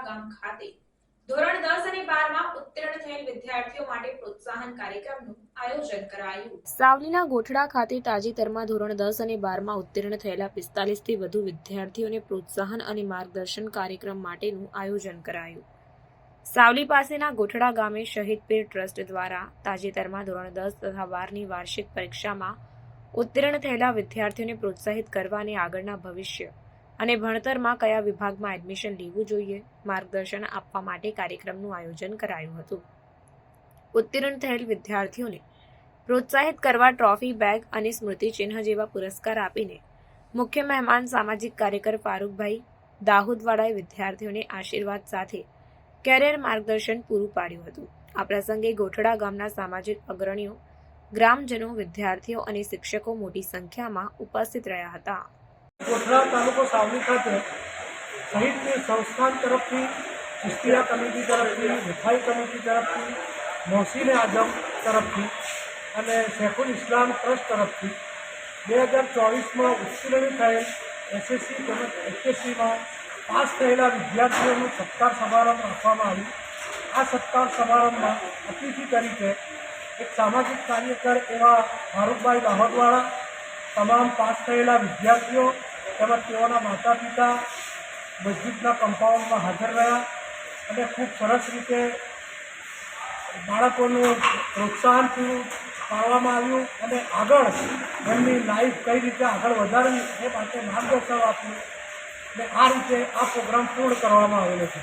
ગામ ખાતે ધોરણ 10 અને બારમાં ઉત્તીર્ણ થયેલ વિદ્યાર્થીઓ માટે પ્રોત્સાહન કાર્યક્રમનું આયોજન કરાયું. સાવલીના ગોઠડા ખાતે તાજેતરમાં ધોરણ દસ અને બારમાં ઉત્તીર્ણ થયેલા પિસ્તાલીસથી વધુ વિદ્યાર્થીઓને પ્રોત્સાહન અને માર્ગદર્શન કાર્યક્રમ માટેનું આયોજન કરાયું. સાવલી પાસેના ગોઠડા ગામે શહીદ પીર ટ્રસ્ટ દ્વારા તાજેતરમાં ધોરણ દસ તથા બારની વાર્ષિક પરીક્ષામાં ઉત્તીર્ણ થયેલા વિદ્યાર્થીઓને પ્રોત્સાહિત કરવા અને આગળના ભવિષ્ય અને ભણતરમાં કયા વિભાગમાં એડમિશન લેવું જોઈએ? માર્ગદર્શન આપવા માટે કાર્યક્રમનું આયોજન કરાયું હતું. ઉત્તીર્ણ થયેલ વિદ્યાર્થીઓને પ્રોત્સાહિત કરવા ટ્રોફી, બેગ અને સ્મૃતિચિહ્ન જેવા પુરસ્કાર આપીને મુખ્ય મહેમાન સામાજિક કાર્યકર ફારૂકભાઈ દાહોદવાળાએ વિદ્યાર્થીઓને આશીર્વાદ સાથે કેરિયર માર્ગદર્શન પૂરું પાડ્યું હતું. આ પ્રસંગે ગોઠડા ગામના સામાજિક અગ્રણીઓ, ગ્રામજનો, વિદ્યાર્થીઓ અને શિક્ષકો મોટી સંખ્યામાં ઉપસ્થિત રહ્યા હતા. કોઠરા તાલુકો સાવલી ખાતે સહિતની સંસ્થાન તરફથી ચિસ્તિયા કમિટી તરફથી, મિઠાઈ કમિટી તરફથી મોહસીન આઝમ તરફથી અને શેખુલ ઇસ્લામ ટ્રસ્ટ તરફથી બે હજાર ચોવીસમાં ઉત્તીર્ણ થયેલ એસએસસી તેમજ એચએસસીમાં પાસ થયેલા વિદ્યાર્થીઓનું સત્કાર સમારંભ રાખવામાં આવ્યું. આ સત્કાર સમારંભમાં અતિથિ તરીકે એક સામાજિક કાર્યકર એવા ફારૂકભાઈ દાહોદવાળા તમામ પાસ થયેલા વિદ્યાર્થીઓ તેમજ તેઓના માતા પિતા મસ્જિદના કમ્પાઉન્ડમાં હાજર રહ્યા અને ખૂબ સરસ રીતે બાળકોનું પ્રોત્સાહન પૂરું પાડવામાં આવ્યું અને આગળ એમની લાઈફ કઈ રીતે આગળ વધારવી એ માટે માર્ગદર્શન આપ્યું. અને આ રીતે આ પ્રોગ્રામ પૂર્ણ કરવામાં આવેલો છે.